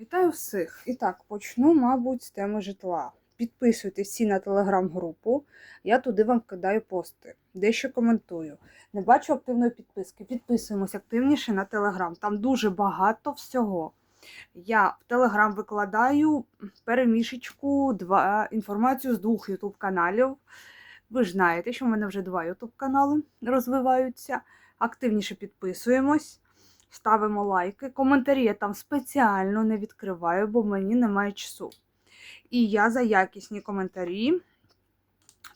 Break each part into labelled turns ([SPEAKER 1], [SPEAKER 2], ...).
[SPEAKER 1] Вітаю всіх! І так, почну, мабуть, з теми житла. Підписуйтесь всі на телеграм-групу, я туди вам кидаю пости, дещо коментую. Не бачу активної підписки. Підписуємось активніше на телеграм. Там дуже багато всього. Я в телеграм викладаю перемішечку, два, інформацію з двох ютуб каналів. Ви ж знаєте, що в мене вже два ютуб канали розвиваються. Активніше підписуємось. Ставимо лайки. Коментарі я там спеціально не відкриваю, бо мені немає часу. І я за якісні коментарі.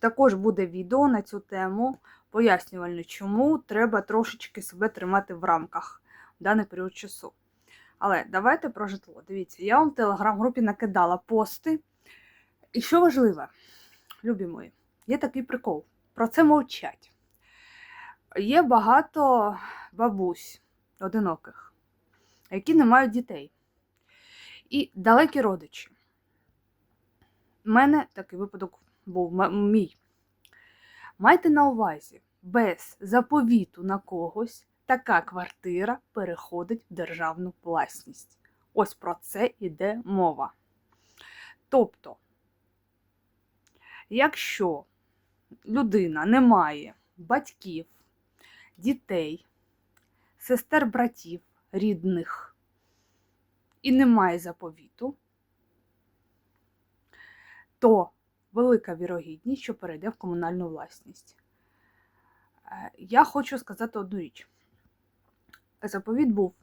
[SPEAKER 1] Також буде відео на цю тему, пояснювально, чому треба трошечки себе тримати в рамках в даний період часу. Але давайте про житло. Дивіться, я вам в телеграм-групі накидала пости. І що важливе, любі мої, є такий прикол. Про це мовчать. Є багато бабусь одиноких, які не мають дітей. І далекі родичі. У мене такий випадок був мій. Майте на увазі, без заповіту на когось така квартира переходить в державну власність. Ось про це йде мова. Тобто, якщо людина не має батьків, дітей, сестер братів рідних і немає заповіту, то велика вірогідність, що перейде в комунальну власність. Е, Я хочу сказати одну річ. Заповіт був,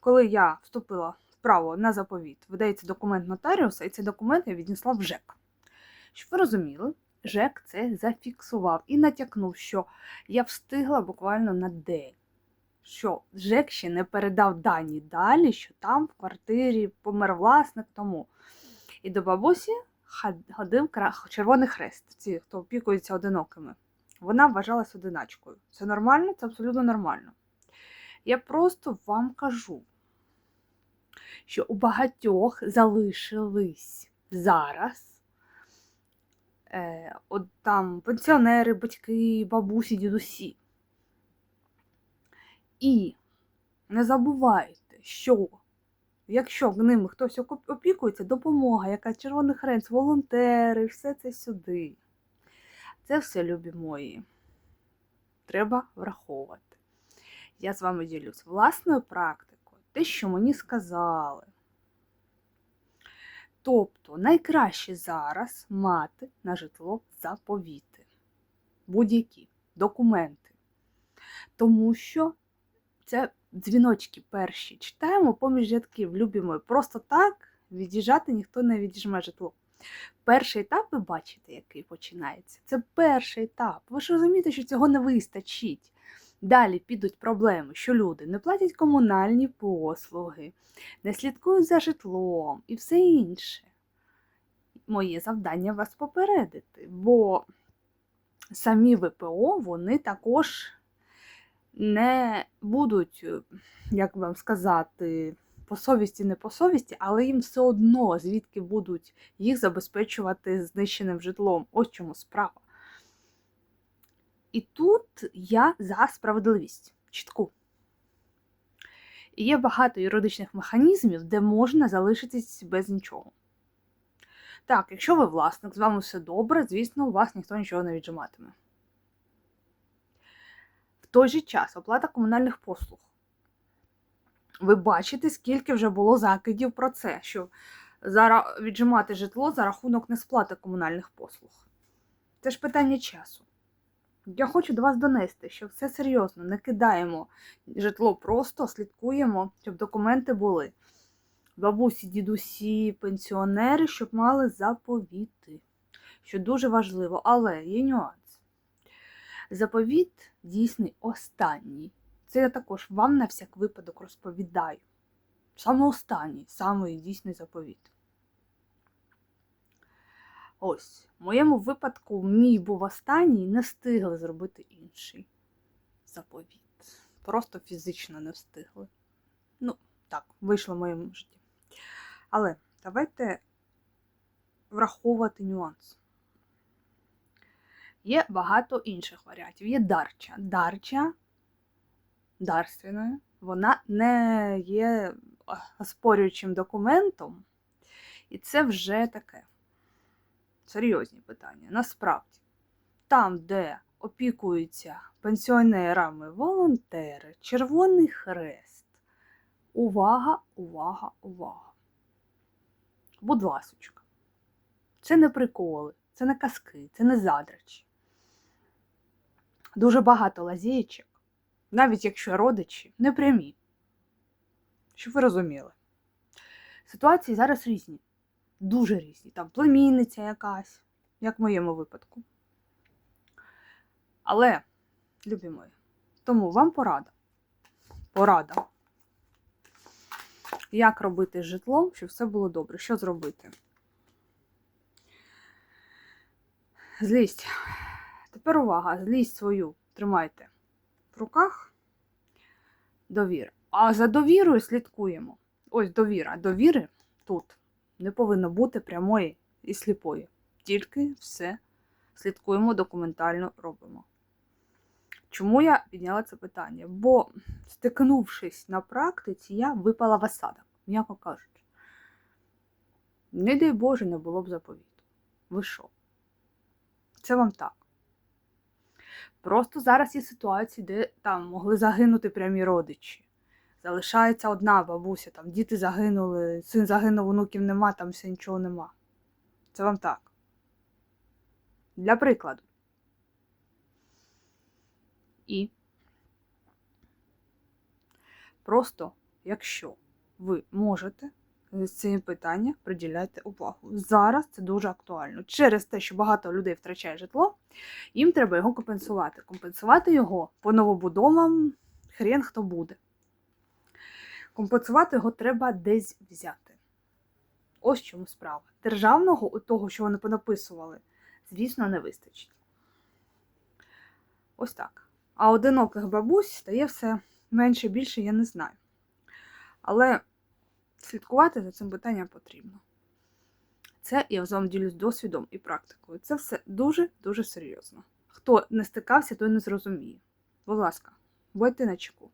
[SPEAKER 1] коли я вступила в право на заповіт, видається документ нотаріуса, і цей документ я віднесла в ЖЕК. Щоб ви розуміли, ЖЕК це зафіксував і натякнув, що я встигла буквально на день що ЖЕК ще не передав дані далі, що там в квартирі помер власник тому. І до бабусі ходив Червоний Хрест, ці, хто опікується одинокими. Вона вважалась одиначкою. Це нормально, це абсолютно нормально. Я просто вам кажу, що у багатьох залишились зараз е, от там пенсіонери, батьки, бабусі, дідусі. І не забувайте, що якщо в ними хтось опікується, допомога, яка Червоний Хрест, волонтери, все це сюди. Це все, любі мої. Треба враховувати. Я з вами ділюсь власною практикою, те, що мені сказали. Тобто, найкраще зараз мати на житло заповіти. Будь-які документи. Тому що це дзвіночки перші. Читаємо поміж рядків, любимо. Просто так від'їжджати ніхто не відіжме житло. Перший етап, ви бачите, який починається. Це перший етап. Ви ж розумієте, що цього не вистачить. Далі підуть проблеми, що люди не платять комунальні послуги, не слідкують за житлом і все інше. Моє завдання вас попередити, бо самі ВПО вони також не будуть, е, як вам сказати, по совісті, не по совісті, але їм все одно звідки будуть їх забезпечувати знищеним житлом. Ось чому справа. І тут я за справедливість чітку. І є багато юридичних механізмів, де можна залишитись без нічого. Так, якщо ви власник, з вами все добре, звісно, у вас ніхто нічого не віджиматиме. Той же час оплата комунальних послуг. Ви бачите, скільки вже було закидів про це, що віджимати житло за рахунок несплати комунальних послуг. Це ж питання часу. Я хочу до вас донести, що все серйозно, не кидаємо житло просто, слідкуємо, щоб документи були. Бабусі, дідусі, пенсіонери, щоб мали заповіти, що дуже важливо, але є нюанс. Заповіт дійсний останній. Це я також вам на всяк випадок розповідаю. Саме останній, саме дійсний заповіт. Ось, в моєму випадку мій був останній, не встигли зробити інший заповіт. Просто фізично не встигли. Ну, так, вийшло в моєму житті. Але давайте враховувати нюанс. Є багато інших варіантів. Є дарча. Дарча дарственною, вона не є оспорюючим документом, і це вже таке серйозні питання. Насправді, там, де опікуються пенсіонерами волонтери, Червоний Хрест. Увага, увага, увага. Будь ласочка. Це не приколи, це не казки, це не задрачі. Дуже багато лазєчок, навіть якщо родичі не прямі. Щоб ви розуміли. Ситуації зараз різні, дуже різні. Там племінниця якась, як в моєму випадку. Але, любі мої, тому вам порада. Порада. Як робити з житлом, щоб все було добре? Що зробити? Злість. Тепер увага, злість свою тримайте в руках. Довіра. А за довірою слідкуємо. Ось довіра. Довіри тут не повинно бути прямої і сліпої. Тільки все слідкуємо, документально робимо. Чому я підняла це питання? Бо, стикнувшись на практиці, я випала в осадок, м'яко кажучи. Не дай Боже, не було б заповіту. Ви що? Це вам так. Просто зараз є ситуації, де там могли загинути прямі родичі. Залишається одна бабуся, там діти загинули, син загинув, онуків нема, там все нічого нема. Це вам так. Для прикладу. І просто, якщо ви можете цим питанням приділяйте увагу. Зараз це дуже актуально. Через те, що багато людей втрачає житло, їм треба його компенсувати. Компенсувати його по новобудовам хрен хто буде. Компенсувати його треба десь взяти. Ось чому справа. Державного, у того, що вони понаписували, звісно, не вистачить. Ось так. А одиноких бабусь стає все менше більше, я не знаю. Але слідкувати за цим питанням потрібно. Це я з вами ділюсь досвідом і практикою. Це все дуже-дуже серйозно. Хто не стикався, той не зрозуміє. Будь ласка, будьте на чеку.